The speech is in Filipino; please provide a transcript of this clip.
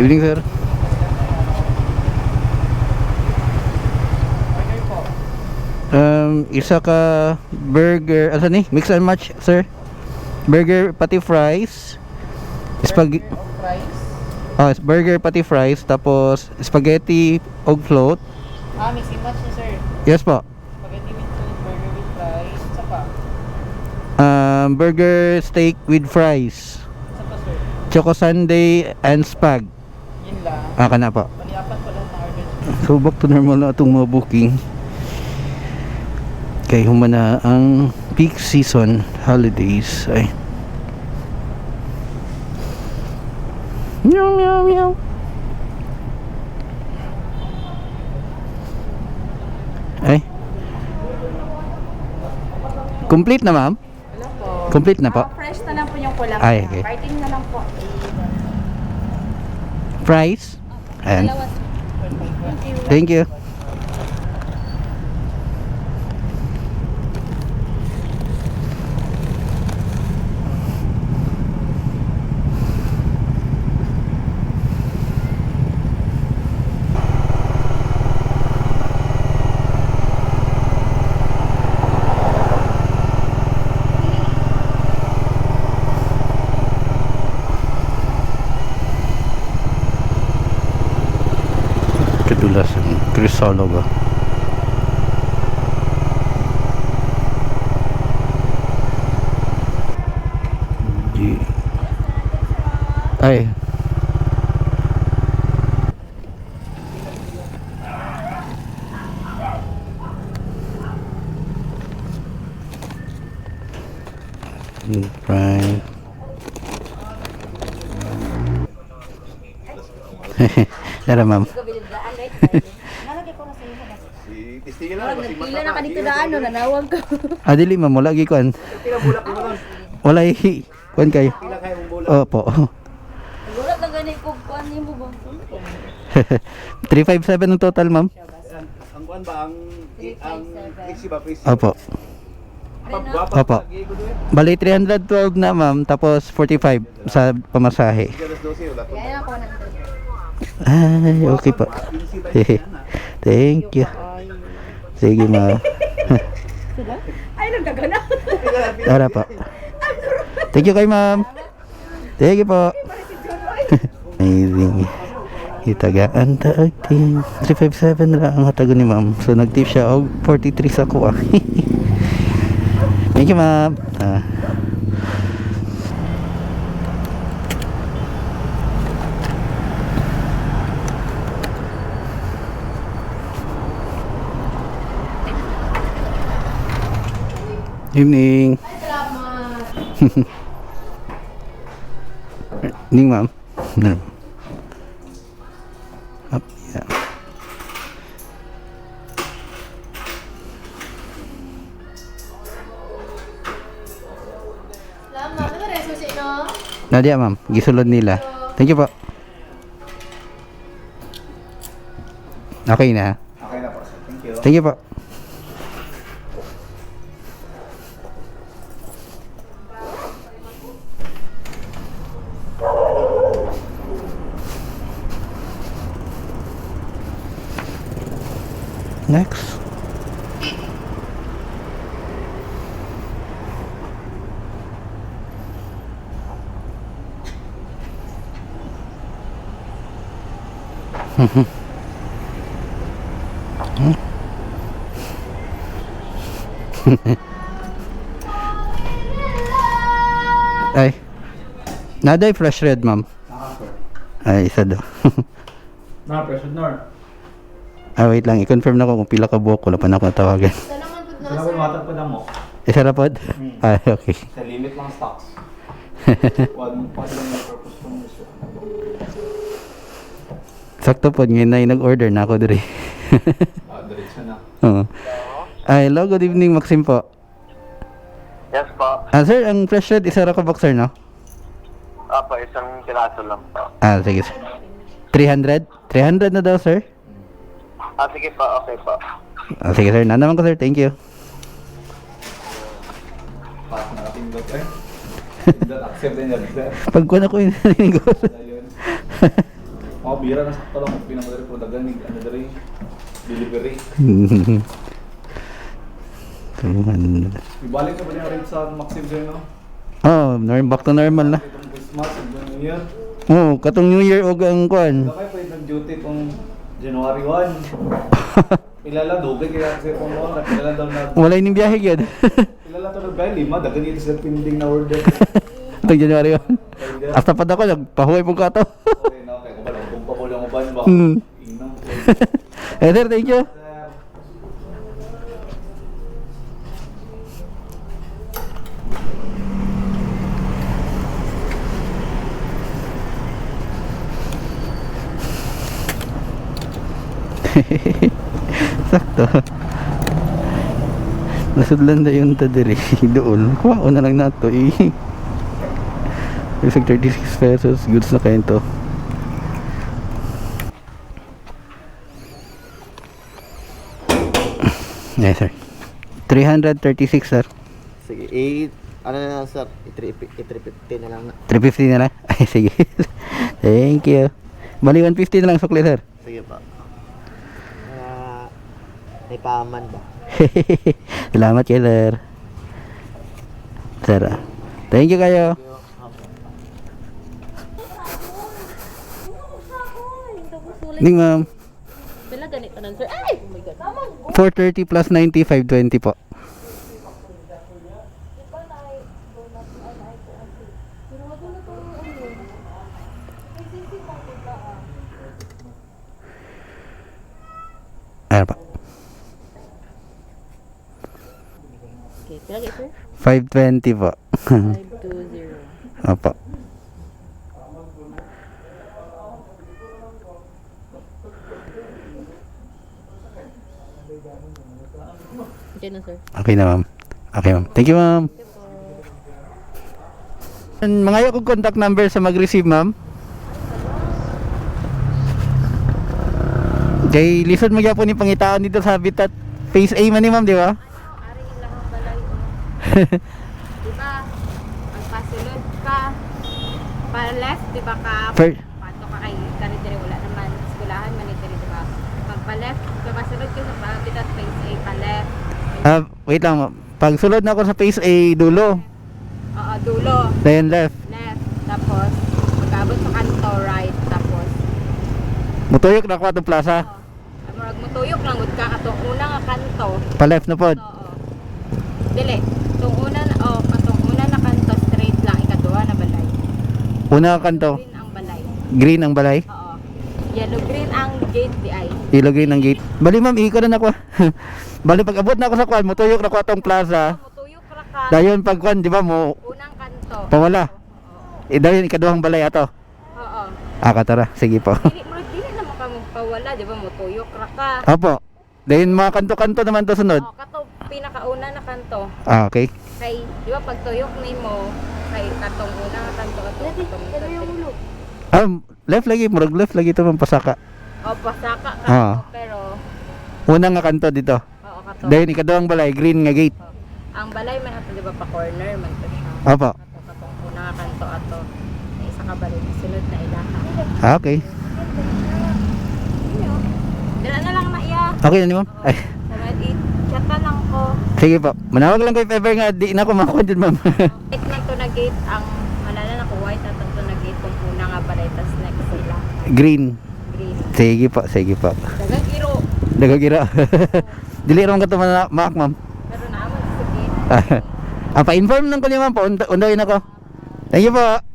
Evening, sir. Um, isa ka burger, asa ni? Mix and match, sir. Burger pati fries. Spag Fries? Oh, burger pati fries tapos spaghetti og float. Ah, mixing match niya, sir. Yes po. Spaghetti with burger with fries. Isa pa. Um, burger steak with fries. Isa pa, sir. Choco sundae and spag. Lang. Ah, kana po. Bali, apat pa lahat ng order. So back to normal na itong mga booking. Kay humana ang peak season holidays ay. Meow meow meow. Ay. Complete na ma'am? Complete na po. Ah, fresh na lang po yung kulang. Ay, okay. Writing na lang po. Fries? And Thank you. You. Kadulasan Crisologa. Di. Ay. Right. Tara ma'am. Nalagay ko na sa iyo. Nagpila na ka dito na ano, nanawag ko. Ah, dili ma'am, wala gi kuan. Wala i kuan kay. Opo. Gulat na ganit ko kuan mo ba? 357 ang total ma'am. Ang kuan ba ang ang fixie ba fixie? Opo. Opo. Bali 312 na ma'am, tapos 45 sa pamasahe. Alas 12 wala to. Kaya ako na. Ay, okay po. Thank you. Sige ma'am. Ay, nagkagana. Tara po. Thank you kay ma'am. Thank you po. Amazing. Itagaan taagting 357 na ang hatago ni ma'am. So nag-tip siya og 43 sa kuha. Thank you ma'am. Ah. Evening. Evening, ma'am. Up, yeah. Nadia, ma'am. Gisulod nila. Thank you po. Okay na. Okay na po. sir. Thank you. Thank you po. Next. Ay. Naday fresh red, ma'am. Ay, isa daw. Na pressure nor. Ah, wait lang. I-confirm na ko kung pila ka buhok. Wala pa na ako natawagan. Sa naman po na, sir. matag pa mo. Isa na pod? Ah, okay. Sa limit lang stocks. One one lang yung purpose ko mo sir. Sakto pod. Ngayon na yung nag-order na ako diri. Ah, diretso na. Oo. Ay, hello. Good evening, Maxim po. Yes po. Ah, sir, ang fresh red, isa ra ka boxer, no? Apo, isang piraso lang po. Ah, sige, sir. 300? 300 na daw, sir. Ah, sige po, okay po. Ah, sige, sir. Nanaman ko, sir. Thank you. Pas nakapindot eh. Pindot accept din yan sir. Pag ko na ko yung narinig ko. Ayun. Mga bira na sakto lang. Pinamadali po dagan ni ano dali. Delivery. Tulungan. Ibalik na ba niya rin sa Maxim sa'yo, no? Oh, norm back to normal na. Itong Christmas, itong New Year. Oh, katong New Year og ang kwan. Wala kayo pwede ng-duty kung January 1. Ilala, dobe kaya kasi kung mo, nakilala daw na, Wala ning biyahe gyud. kilala to na ba, lima, dagan dito sa pending na order. Tag January 1. Order. Hasta pa ako nagpahuway pong kato. Okay, no, kaya kung ba, kung pa ko lang ba, ba? Hmm. Inang. eh thank you. Sakto. Nasudlan na yung tadiri doon. Kuha na lang nato eh. Isang 36 pesos. Goods na kayo to. Yes sir. 336 sir. Sige, i ano na lang sir, i-350 na lang na. 350 na lang. Ay sige. Thank you. Bali 150 na lang sukli sir. Sige pa. May paman ba? Salamat kayo sir. Sir. Thank you kayo. Ding ma'am. Pila ganit pa nan sir. Ay! Oh my God. 430 plus 90, 520 po. Ano pa? Okay, pila ganit sir? 520 po. 520. Opo. Okay na sir. Okay na ma'am. Okay ma'am. Thank you ma'am. Mga ko contact number sa mag-receive ma'am. Kay lisod mo po ni pangitaon dito sa Habitat Phase A man ni ma'am, di ba? Ari ilang balay o. Di ba? Ang pasulod ka. Pa left, di ba ka? Fir- Pato ka kay Karitiri, wala naman. Skulahan, manitiri, di ba? Pag pa left, pa pasulod ka sa Habitat Phase A, pa left. Ah, wait lang. Pag sulod na ako sa Phase A dulo, Oo, dulo. then left. Left. Tapos, magabot sa kanto, right. Tapos, Mutuyok na ako atong plaza. oh, murag mutuyok lang gud ka atong una nga kanto. Pa left na pod. Oo. Dili. Itong una na, oh, katong una na kanto, straight lang. Ikaduha na balay. Una ka kanto. Green ang balay. Green ang balay. Oo. Yellow green ang gate di ay. Yellow green ang gate. Bali ma'am, iko na ako. Bali pag abot na ako sa kwan, mutuyok na ako atong plaza. Mutuyok ra ka. Dayon pag kwan, di ba mo Unang kanto. pawala. Eh, dayon ikaduhang balay ato. Oo. Ah, katara. Sige po. Dili mo dili naman ka magpawala, di ba? Mutuyok ra ka. Opo. Dayon mga kanto-kanto naman to sunod. Oo, kato pinakauna na kanto. Ah, okay. Kay, di ba pag tuyok nimo kay katong una kanto ato katong ulo. Ah, left lagi, murag left lagi to ma'am pasaka. O pasaka ka Ah. pero Una nga kanto dito. oo kato. Dayon ikaduhang balay, green nga gate. Ang balay man ato di ba pa corner man to siya. Opo. Kato katong una nga kanto ato. Na isa ka balay sunod na ilaha. Ah, okay. Dala na lang na iya. Okay na ni ma'am. Ay, Sa i chata lang ko. sige po. Manawag lang kay ever nga di na ako makuha dyan ma'am. White man to na gate ang malala na ko white at to na gate kung una nga balay tas next sila. green. Green. Sige po, sige po. Dagang iro. Dagagira. Dili ron ka to maak ma'am. Pero naman sa gate. Ah, pa-inform lang ko niya ma'am, pa undayin ako. Thank you po.